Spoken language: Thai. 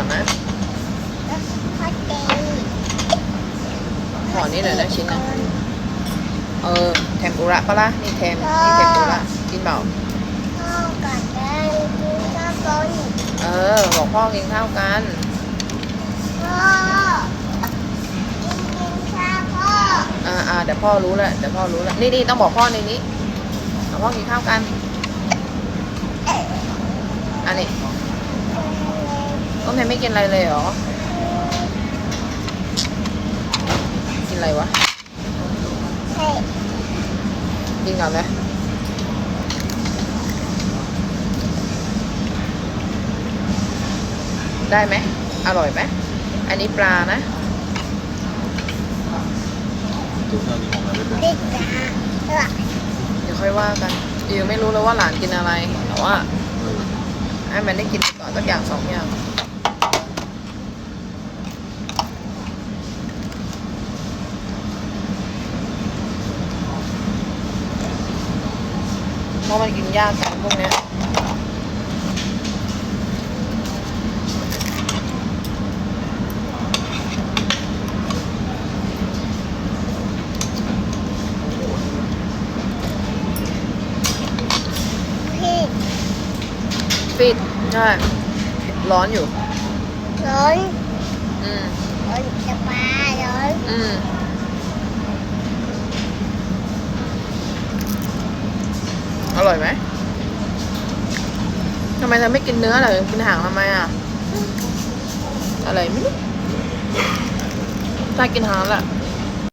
ก่อนนะพ่อเจขอนี่หน่อยนะชิ้นนะเออเทมปุระปะล่ะนี่เทมนี่เทมปุระกินเปล่าพ่อกับแม่กินข้าวต้นเออบอกพ่อกินข้าวกันพ่อกินกินข้าวพ่ออ่าอ่าเดี๋ยวพ่อรู้แล้วเดี๋ยวพ่อรู้แล้วนี่นี่ต้องบอกพ่อในนี้เอาพ่อกินข้าวกันอันนี้ ต้นเทมไม่กินอะไรเลยเหรอ กินอะไรวะเฮ้ยกินก่อนไหมได้ไหม อร่อยไหม อันนี้ปลานะจุดเรามีของอะไรไปติดตาเออเดี๋ยวค่อยว่ากันยังไม่รู้เลยว่าหลานกินอะไร แต่ว่าให้มันได้กินก่อนสักอย่างสองอย่าง เพราะมันกินยากกันพวกเนี้ยพี่ปิดใช่ร้อนอยู่ ร้อนอืม ร้อนจะปลาร้อน อืม อร่อยไหมทำไมเธอไม่กินเนื้อเลยกินหางทำไมอะ อะไรไม่รู้ถ้ากินหางแหละ